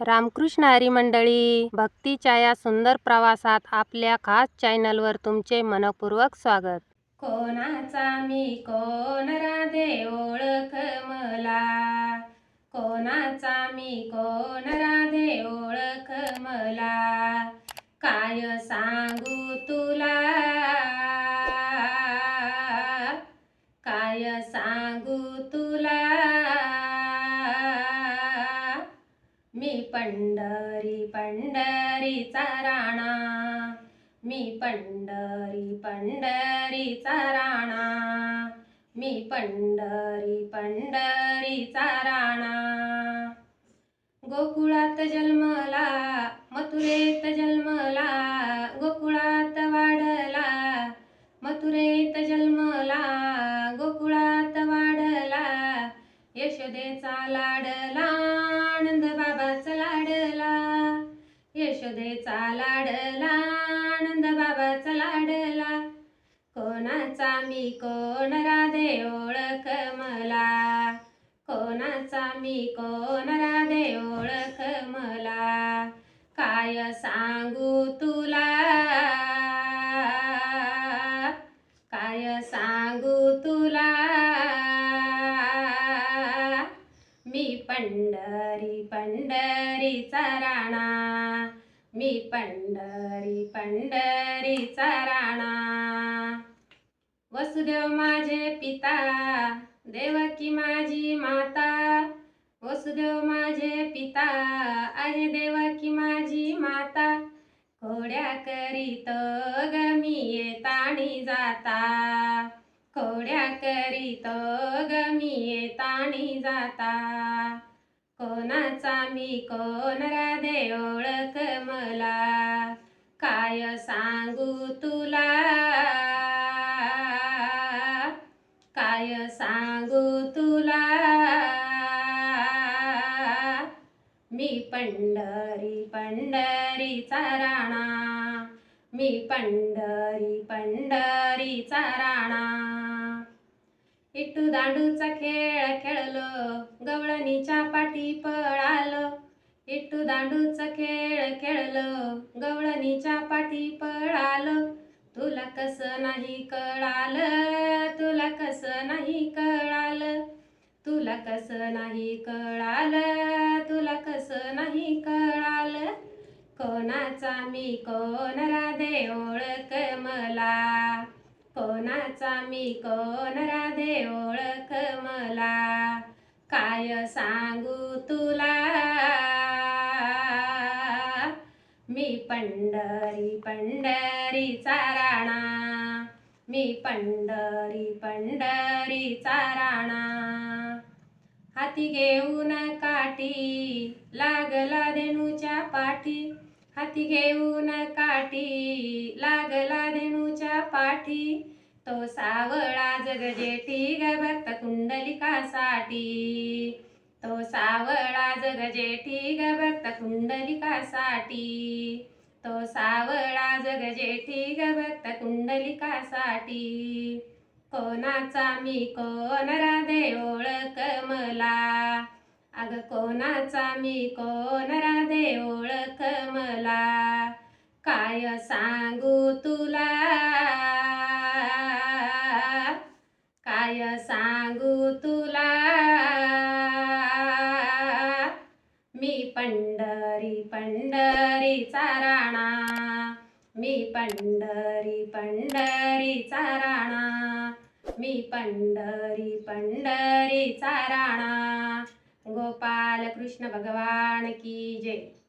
रामकृष्ण हरी मंडळी भक्तीच्या या सुंदर प्रवासात आपल्या खास चॅनलवर तुमचे मनपूर्वक स्वागत. कोणाचा मी कोण राधे ओळख मला? कोणाचा मी कोण राधे ओळख मला? काय सांगू तुला? काय सांगू तुला? पंढरी पंढरीचा राणा. मी पंढरी पंढरीचा राणा. मी पंढरी पंढरीचा राणा. गोकुळात जन्मला मथुरेत जन्मला गोकुळात वाढला. मथुरेत जन्मला गोकुळात वाढला. यशोदेचा लाडला. यशोदेचा लाडला आनंद बाबाचा लाडला. कोणाचा मी कोण राधे ओळख मला? कोणाचा मी कोण राधे ओळख मला? काय सांगू तुला? काय सांगू तुला? मी पंढरी पंढरीचा राणा. मी पंढरी पंढरीचा राणा. वसुदेव माझे पिता देवकी माझी माता. वसुदेव माझे पिता आहे देवकी माझी माता. खोड्या करीत ग मी येताणी जाता. खोड्या करीत ग मी येताणी जाता. कोणाचा मी कोण राधे ओळख मला? काय सांगू तुला? काय सांगू तुला? मी पंढरी पंढरीचा राणा. मी पंढरी पंढरीचा राणा. इटू दांडूचा खेळ खेळलो गवळणीच्या पाठी पळालो. इटू दांडूचा खेळ खेळलो गवळणीच्या पाठी पळालो. तुला कसं नाही कळालं तुला कसं नाही कळालं. तुला कसं नाही कळालं तुला कसं नाही कळालं. कोणाचा मी कोण राधे ओळख मला? कोणाचा मी कोण राधे ओळख मला? काय सांगू तुला? मी पंढरी पंढरीचा राणा. मी पंढरी पंढरीचा राणा. हाती घेऊन काठी लागला धेनूच्या पाठी. हाती घेऊन काठी लागला धेनूच्या पाठी. तो सावळा जगजेठी ग भक्त कुंडलिकासाठी. तो सावळा जगजेठी ग भक्त कुंडलिकासाठी. तो सावळा जगजेठी ग भक्त कुंडलिकासाठी. कोणाचा मी कोण राधे ओळख मला? अग कोणाचा मी कोण राधे ओळख मला? काय सांगू तुला? काय सांगू तुला? मी पंढरी पंढरी राणा. मी पंढरी पंढरी राणा. मी पंढरी पंढरी राणा. गोपाल कृष्ण भगवान की जय.